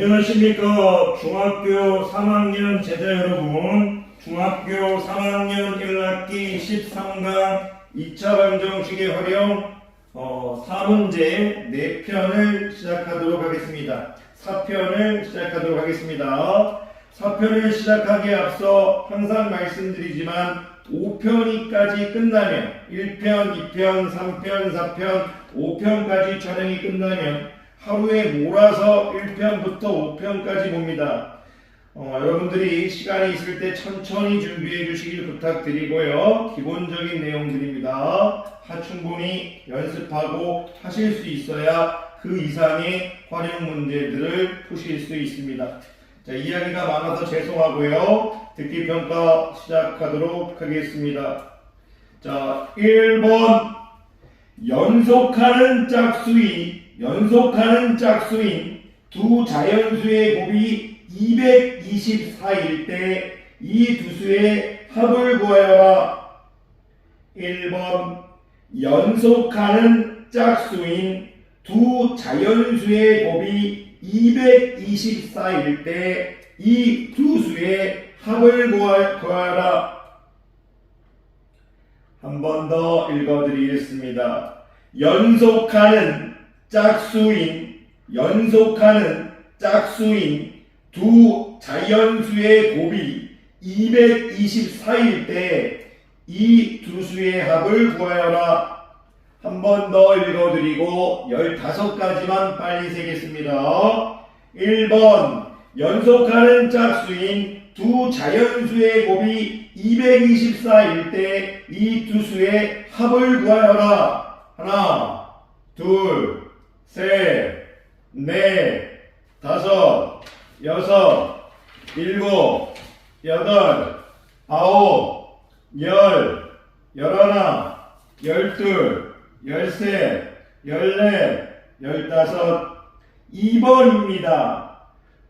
안녕하십니까. 중학교 3학년 제자 여러분. 중학교 3학년 1학기 13강 2차 방정식의 활용 어, 4문제 4편을 시작하도록 하겠습니다. 4편을 시작하도록 하겠습니다. 4편을 시작하기에 앞서 항상 말씀드리지만 5편이까지 끝나면 1편, 2편, 3편, 4편, 5편까지 촬영이 끝나면 하루에 몰아서 1편부터 5편까지 봅니다. 어, 여러분들이 시간이 있을 때 천천히 준비해 주시길 부탁드리고요. 기본적인 내용들입니다. 하 충분히 연습하고 하실 수 있어야 그 이상의 활용 문제들을 푸실 수 있습니다. 자, 이야기가 많아서 죄송하고요. 듣기 평가 시작하도록 하겠습니다. 자, 1번 연속하는 짝수인 연속하는 짝수인 두 자연수의 곱이 224일 때 이 두 수의 합을 구하여라. 1번 연속하는 짝수인 두 자연수의 곱이 224일 때 이 두 수의 합을 구하- 구하여라. 한 번 더 읽어드리겠습니다. 연속하는 짝수인 연속하는 짝수인 두 자연수의 곱이 224일 때 이 두 수의 합을 구하여라. 한 번 더 읽어드리고 15가지만 빨리 세겠습니다. 1번 연속하는 짝수인 두 자연수의 곱이 224일 때 이 두 수의 합을 구하여라. 하나, 둘, 셋, 넷, 다섯, 여섯, 일곱, 여덟, 아홉, 열, 열하나, 열둘, 열셋, 열넷, 열다섯, 2번입니다.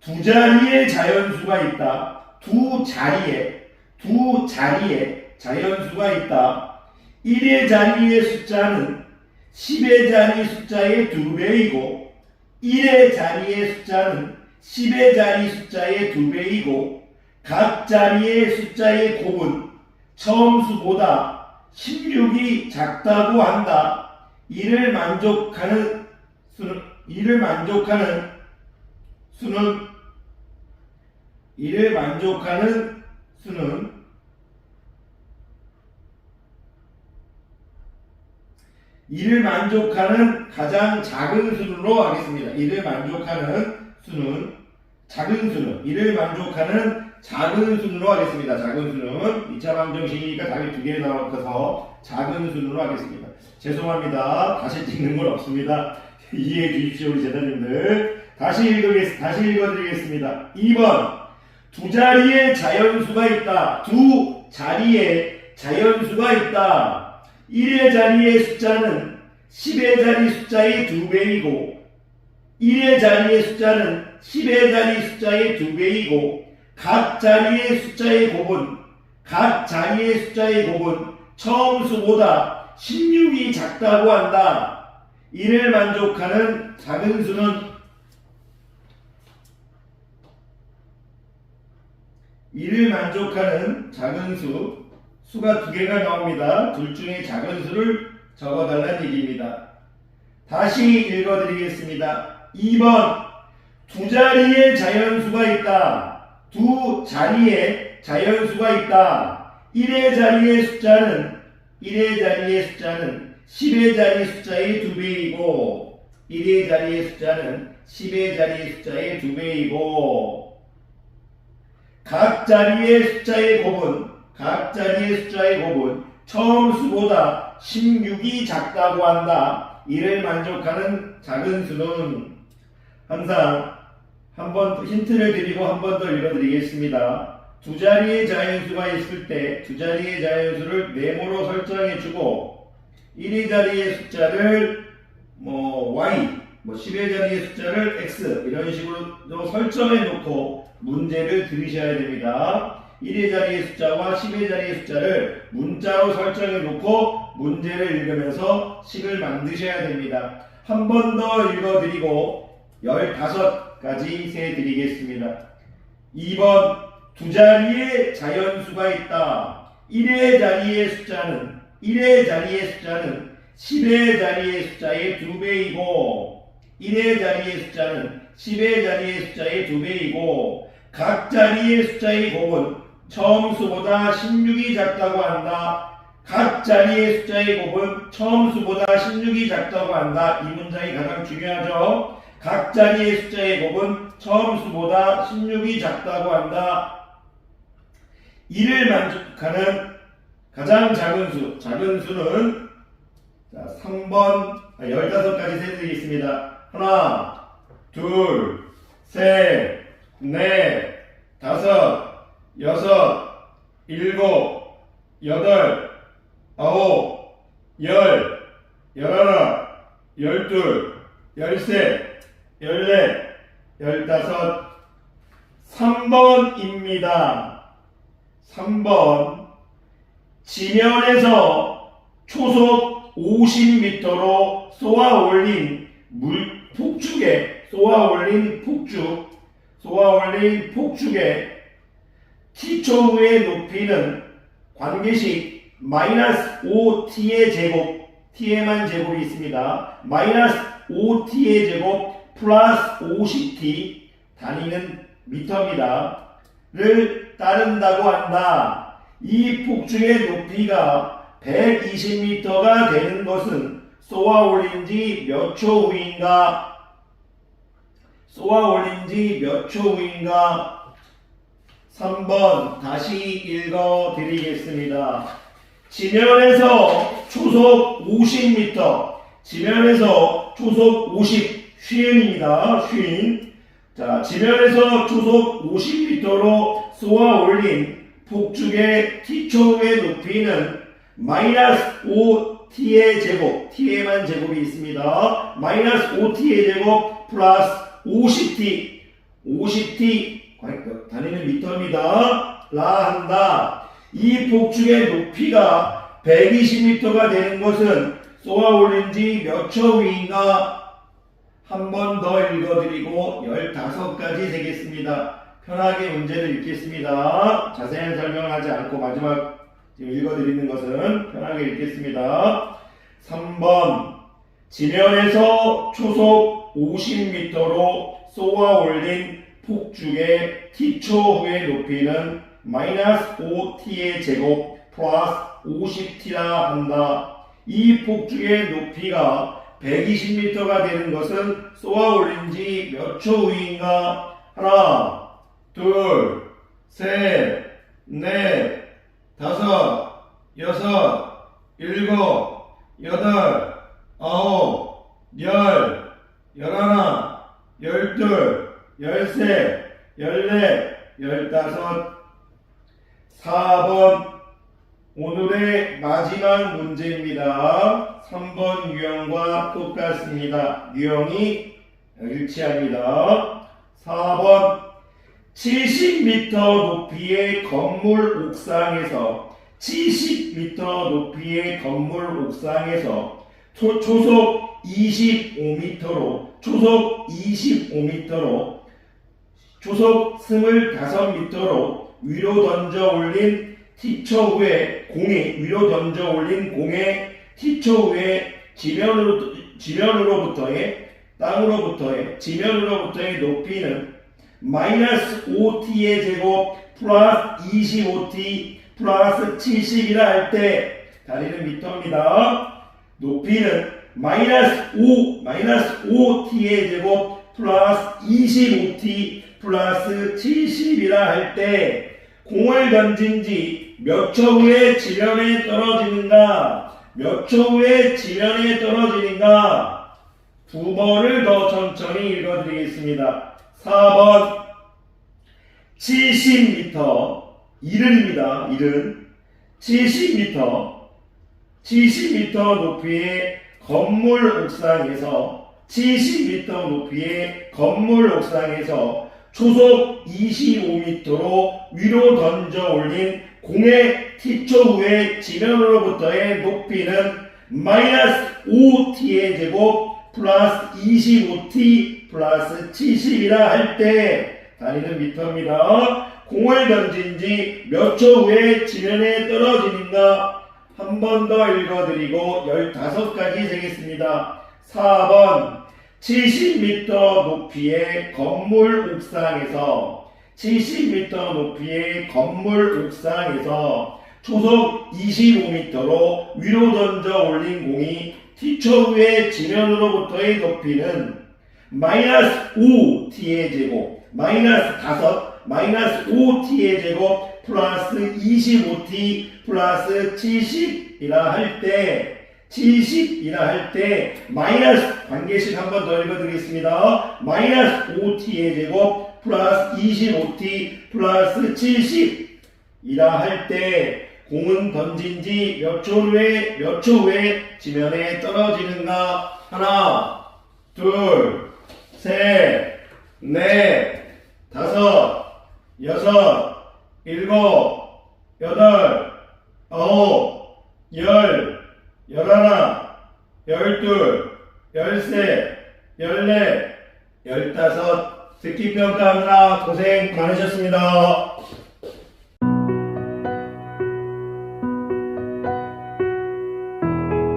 두 자리의 자연수가 있다. 두 자리에, 두 자리에 자연수가 있다. 1의 자리의 숫자는 10의 자리 숫자의 두배이고 1의 자리의 숫자는 10의 자리 숫자의 두배이고 각 자리의 숫자의 곱은 처음 수보다 16이 작다고 한다. 이를 만족하는 수는 이를 만족하는 수는 이를 만족하는 수는 이를 만족하는 가장 작은 수로 하겠습니다. 이를 만족하는 수는 작은 수는 이를 만족하는 작은 수로 하겠습니다. 작은 수는 2차 방정식이니까 답이 두개 나와서 작은 수로 하겠습니다. 죄송합니다. 다시 찍는 건 없습니다. 이해해 주십시오, 우리 제자님들. 다시 읽으겠, 다시 읽어드리겠습니다. 2번. 두 자리에 자연수가 있다. 두 자리에 자연수가 있다. 1의 자리의 숫자는 10의 자리 숫자의 두배이고 1의 자리의 숫자는 10의 자리 숫자의 두배이고각 자리의 숫자의 곱은 각 자리의 숫자의 곱은 처음 수보다 16이 작다고 한다. 이를 만족하는 작은 수는 이를 만족하는 작은 수 수가 두 개가 나옵니다. 둘 중에 작은 수를 적어달라는 얘기입니다. 다시 읽어드리겠습니다. 2번 두 자리의 자연수가 있다. 두 자리에 자연수가 있다. 1의 자리의 숫자는 1의 자리의 숫자는 10의 자리 숫자의 두 배이고 1의 자리의 숫자는 10의 자리 숫자의 두 배이고 각 자리의 숫자의 곱은 각 자리의 숫자의 곱은 처음 수보다 16이 작다고 한다. 이를 만족하는 작은 수는 항상 한 번 힌트를 드리고 한 번 더 읽어드리겠습니다. 두 자리의 자연수가 있을 때 두 자리의 자연수를 네모로 설정해주고 1의 자리의 숫자를 뭐 y, 뭐 10의 자리의 숫자를 x 이런 식으로 설정해놓고 문제를 들으셔야 됩니다. 1의 자리의 숫자와 10의 자리의 숫자를 문자로 설정해 놓고 문제를 읽으면서 식을 만드셔야 됩니다. 한 번 더 읽어드리고 15 다섯까지 세드리겠습니다. 2번 두 자리에 자연수가 있다. 1의 자리의 숫자는 1의 자리의 숫자는 10의 자리의 숫자의 두배이고 1의 자리의 숫자는 10의 자리의 숫자의 두배이고 각 자리의 숫자의 곱은 처음 수보다 16이 작다고 한다. 각 자리의 숫자의 곱은 처음 수보다 16이 작다고 한다. 이 문장이 가장 중요하죠. 각 자리의 숫자의 곱은 처음 수보다 16이 작다고 한다. 이를 만족하는 가장 작은 수, 작은 수는 자, 3번, 15가지 세드리겠습니다. 하나, 둘, 셋, 넷, 다섯, 여섯, 일곱, 여덟, 아홉, 열, 열하나, 열둘, 열셋, 열넷, 열다섯, 3번입니다. 3번. 지면에서 초속 50m로 쏘아 올린 물 폭죽에 쏘아 올린 폭죽 쏘아 올린 폭죽의 t초의 높이는 관계식 마이너스 5t의 제곱 t에만 제곱이 있습니다. 마이너스 5t의 제곱 플러스 50t 단위는 미터입니다. 를 따른다고 한다. 이 폭죽의 높이가 120m가 되는 것은 쏘아 올린 지 몇 초 후인가? 쏘아 올린 지 몇 초 후인가? 3번 다시 읽어 드리겠습니다. 지면에서 초속 50m, 지면에서 초속 50, 쉰입니다. 쉰. 자, 지면에서 초속 50m로 쏘아 올린 폭죽의 t초의 높이는 마이너스 5t의 제곱, t에만 제곱이 있습니다. 마이너스 5t의 제곱 플러스 50t, 50t 단위는 미터입니다. 라 한다. 이 폭죽의 높이가 120m가 되는 것은 쏘아 올린 지 몇초 후인가? 한 번 더 읽어드리고 15가지 세겠습니다. 편하게 문제를 읽겠습니다. 자세한 설명을 하지 않고 마지막 지금 읽어드리는 것은 편하게 읽겠습니다. 3번 지면에서 초속 50m로 쏘아 올린 폭죽의 t초 후의 높이는 마이너스 5t의 제곱 플러스 50t라 한다. 이 폭죽의 높이가 120m가 되는 것은 쏘아 올린 지 몇 초 후인가? 하나, 둘, 셋, 넷, 다섯, 여섯, 일곱, 여덟, 아홉, 열, 열하나, 열둘, 열셋, 열넷, 열다섯, 4번 오늘의 마지막 문제입니다. 3번 유형과 똑같습니다. 유형이 일치합니다. 4번 70m 높이의 건물 옥상에서 70m 높이의 건물 옥상에서 초, 초속 25m로 초속 25m로 초속 25m로 위로 던져 올린 티처 후에 공이 위로 던져 올린 공의 티처 후에 지면으로 지면으로부터의 땅으로부터의 지면으로부터의 높이는 마이너스 5t의 제곱 플러스 25t 플러스 70이라 할 때 다리는 미터입니다. 높이는 마이너스 5 마이너스 5t의 제곱 플러스 25t 플러스 70이라 할 때 공을 던진 지 몇 초 후에 지면에 떨어지는가? 몇 초 후에 지면에 떨어지는가? 두 번을 더 천천히 읽어드리겠습니다. 4번 70m 이른입니다. 이른 70m 70m 높이의 건물 옥상에서 70m 높이의 건물 옥상에서 초속 25m로 위로 던져 올린 공의 티초 후의 지면으로부터의 높이는 마이너스 5t의 제곱 플러스 25t 플러스 70이라 할 때 단위는 미터입니다. 공을 던진 지 몇 초 후에 지면에 떨어지는가 한 번 더 읽어드리고 15가지 되겠습니다. 4번 70m 높이의 건물 옥상에서 70m 높이의 건물 옥상에서 초속 25m로 위로 던져 올린 공이 T초 후에 지면으로부터의 높이는 마이너스 5t의 제곱 마이너스 5 마이너스 5t의 제곱 플러스 25t 플러스 70이라 할 때 70이라 할 때 마이너스 관계식 한 번 더 읽어드리겠습니다. 마이너스 5t의 제곱 플러스 25t 플러스 70이라 할 때 공은 던진 지 몇 초 후에 몇 초 후에 지면에 떨어지는가 하나 둘 셋, 넷, 다섯, 여섯, 일곱, 여덟, 아홉, 열, 열하나, 열둘, 열셋, 듣기평가하느라 고생 많으셨습니다.